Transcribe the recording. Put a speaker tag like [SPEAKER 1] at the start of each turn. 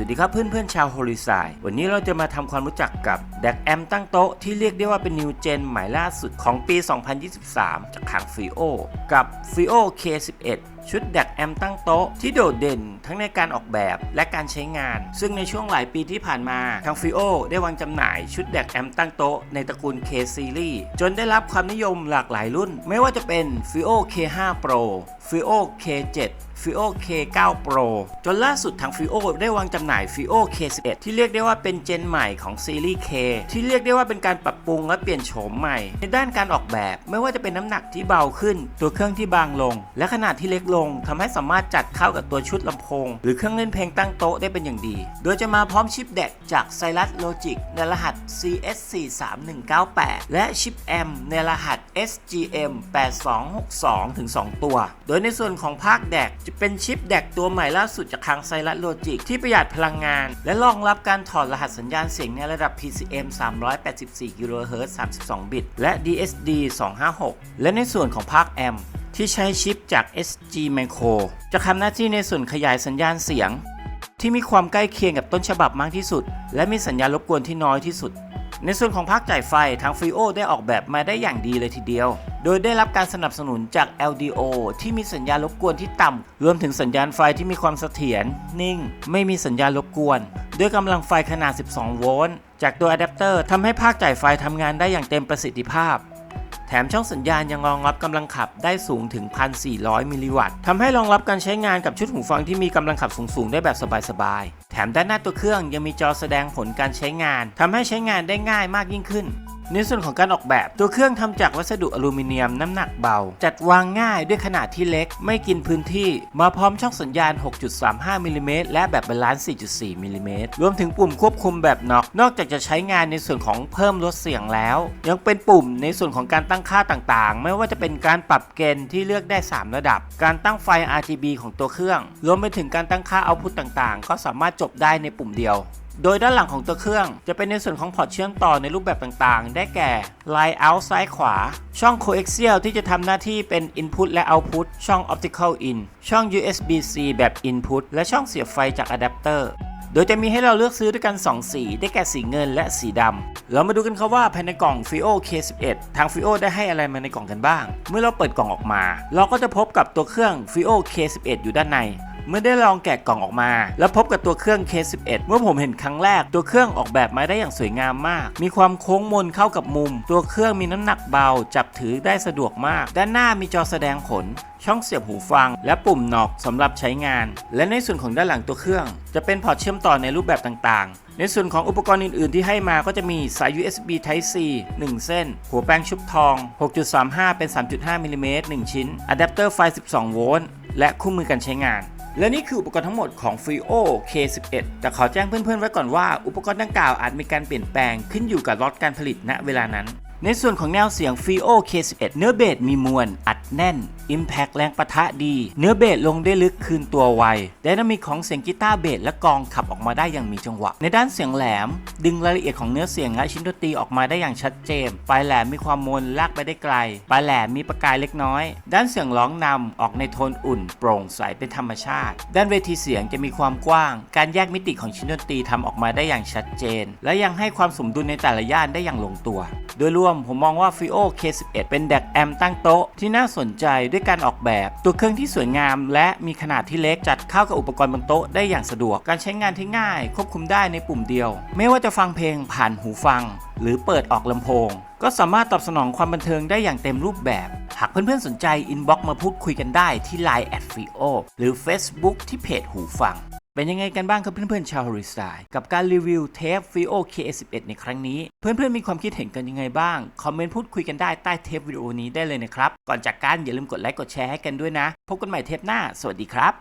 [SPEAKER 1] วัสดีครับเพื่อนๆชาวโฮลิซายวันนี้เราจะมาทำความรู้จักกับแดกแอมตั้งโต๊ะที่เรียกได้ว่าเป็นนิวเจนใหม่ล่าสุดของปี 2023 จากทางฟิโอกับฟิโอ K11 ชุดแดกแอมตั้งโต๊ะที่โดดเด่นทั้งในการออกแบบและการใช้งาน ซึ่งในช่วงหลายปีที่ผ่านมาทางฟิโอได้วางจำหน่ายชุดแดกแอมตั้งโต๊ะในตระกูล K Series จนได้รับความนิยมหลากหลายรุ่น ไม่ว่าจะเป็น Fio K5 Pro Fio K7 Fio K9 Pro จนล่าสุดทาง Fio ได้วางจำหน่าย Fio K11 ที่เรียกได้ว่าเป็นเจนใหม่ของซีรีส์ K ที่เรียกได้ว่าเป็นการปรับปรุงและเปลี่ยนโฉมใหม่ ในด้านการออกแบบ ไม่ว่าจะเป็นน้ำหนักที่เบาขึ้น ตัวเครื่องที่บางลง และขนาดที่เล็กลงทำให้สามารถจัดเข้ากับตัวชุดลำโพง หรือเครื่องเล่นเพลงตั้งโต๊ะได้เป็นอย่างดี โดยจะมาพร้อมชิปแดกจาก c y r u s Logic ในรหัส CS43198 และชิป M ในรหัส SGM 8262 ถึง 2 ตัว โดยในส่วนของภาคแดกจะเป็นชิปแดกตัวใหม่ล่าสุดจากทาง c y r u s Logic ที่ประหยัดพลังงาน และรองรับการถอดรหัสสัญญาณเสียงในระดับ PCM 384 kHz 32 บิต และ DSD 256 และในส่วนของภาค M ที่ใช้ชิปจาก SG Micro จะทำหน้าที่ในส่วนขยายสัญญาณเสียง ที่มีความใกล้เคียงกับต้นฉบับมากที่สุด และมีสัญญาณรบกวนที่น้อยที่สุด ในส่วนของภาคจ่ายไฟทางฟ r โอได้ออกแบบมาได้อย่างดีเลยทีเดียว โดยได้รับการสนับสนุนจาก LDO ที่มีสัญญาณรบกวนที่ต่ำ รวมถึงสัญญาณไฟที่มีความเสถียรนิ่ง ไม่มีสัญญาณรบกวน ด้วยกำลังไฟขนาด 12 โวลต์ จากตัวอะแดปเตอร์ทำให้ภาคจ่ายไฟทำงานได้อย่างเต็มประสิทธิภาพ แถมช่องสัญญาณยังรองรับกำลังขับได้สูงถึง 1,400 มิลลิวัตต์ทำให้รองรับการใช้งานกับชุดหูฟังที่มีกำลังขับสูงๆ ได้แบบสบายๆ แถมด้านหน้าตัวเครื่องยังมีจอแสดงผลการใช้งานทำให้ใช้งานได้ง่ายมากยิ่งขึ้น ในส่วนของการออกแบบตัวเครื่องทำจากวัสดุอลูมิเนียมน้ำหนักเบา จัดวางง่ายด้วยขนาดที่เล็ก ไม่กินพื้นที่ มาพร้อมช่องสัญญาณ 6.35มิลลิเมตรและแบบบาลานซ์ 4.4มิลลิเมตรรวมถึงปุ่มควบคุมแบบน็อกนอกจากจะใช้งานในส่วนของเพิ่มลดเสียงแล้ว ยังเป็นปุ่มในส่วนของการตั้งค่าต่างๆ ไม่ว่าจะเป็นการปรับเกณฑ์ที่เลือกได้ 3 ระดับ การตั้งไฟ RGB ของตัวเครื่อง รวมไปถึงการตั้งค่าเอาพุตต่างๆ ก็สามารถจบได้ในปุ่มเดียว โดยด้านหลังของตัวเครื่อง จะเป็นในส่วนของพอร์ตเชื่อมต่อในรูปแบบต่างๆ ได้แก่ Line Out ซ้ายขวา ช่อง Coaxial ที่จะทำหน้าที่เป็น Input และ Output ช่อง Optical In ช่อง USB-C แบบ Input และช่องเสียบไฟจากอะแดปเตอร์โดยจะมีให้เราเลือกซื้อด้วยกัน 2 สี ได้แก่สีเงินและสีดำ เรามาดูกันครับว่าภายในกล่อง Fio K11 ทาง Fio ได้ให้อะไรมาในกล่องกันบ้าง เมื่อเราเปิดกล่องออกมา เราก็จะพบกับตัวเครื่อง Fio K11 อยู่ด้านใน เมื่อได้ลองแกะกล่องออกมา แล้วพบกับตัวเครื่อง K11 เมื่อผมเห็นครั้งแรกตัวเครื่องออกแบบมาได้อย่างสวยงามมาก มีความโค้งมนเข้ากับมุม ตัวเครื่องมีน้ำหนักเบา จับถือได้สะดวกมาก ด้านหน้ามีจอแสดงผลช่องเสียบหูฟัง และปุ่มน็อกสำหรับใช้งาน และในส่วนของด้านหลังตัวเครื่อง จะเป็นพอร์ตเชื่อมต่อในรูปแบบต่างๆ ในส่วนของอุปกรณ์อื่น ๆ ที่ให้มาก็จะมีสาย USB Type C 1 เส้น หัวแป้งชุบทอง 6.35 เป็น 3.5มิลลิเมตร1ชิ้นอะแดปเตอร์ไฟ 12 โวลต์และคู่มือการใช้งาน และนี่คืออุปกรณ์ทั้งหมดของ Frio K11 แต่ขอแจ้งเพื่อนๆไว้ก่อนว่า อุปกรณ์ดังกล่าวอาจมีการเปลี่ยนแปลงขึ้นอยู่กับล็อตการผลิตณเวลานั้น ในส่วนของแนวเสียง Frio K11 เนื้อเบสมีมวลอัด แน่น Impact แรงปะทะดี เนื้อเบสลงได้ลึกคืนตัวไวไดนามิกของเสียงกีตาร์เบสและกองขับออกมาได้อย่างมีจังหวะ ในด้านเสียงแหลม ดึงรายละเอียดของเนื้อเสียงและชิ้นดนตรีออกมาได้อย่างชัดเจน ปลายแหลมมีความมนลากไปได้ไกล ปลายแหลมมีประกายเล็กน้อย ด้านเสียงร้องนำออกในโทนอุ่น โปร่งใสเป็นธรรมชาติ ด้านเวทีเสียงจะมีความกว้าง การแยกมิติของชิ้นดนตรีทำออกมาได้อย่างชัดเจน และยังให้ความสมดุลในแต่ละย่านได้อย่างลงตัว โดยรวมผมมองว่า Fio K11 เป็นแดกแอมตั้งโต๊ะที่น่าสนใจด้วยการออกแบบ ตัวเครื่องที่สวยงาม และมีขนาดที่เล็กจัดเข้ากับอุปกรณ์บนโต๊ะได้อย่างสะดวก การใช้งานที่ง่าย ควบคุมได้ในปุ่มเดียว ไม่ว่าจะฟังเพลงผ่านหูฟัง หรือเปิดออกลำโพง ก็สามารถตอบสนองความบันเทิงได้อย่างเต็มรูปแบบ หากเพื่อนๆสนใจอินบ็อกซ์มาพูดคุยกันได้ที่ Line at Fio หรือ Facebook ที่เพจหูฟัง เป็นยังไงกันบ้างครับเพื่อนๆชาวฮอริสไตล์กับการรีวิวเทป Fio K11 ในครั้งนี้ เพื่อนๆมีความคิดเห็นกันยังไงบ้าง คอมเมนต์พูดคุยกันได้ใต้เทปวิดีโอนี้ได้เลยนะครับ ก่อนจากกันอย่าลืมกดไลค์กดแชร์ให้กันด้วยนะ พบกันใหม่เทปหน้า สวัสดีครับ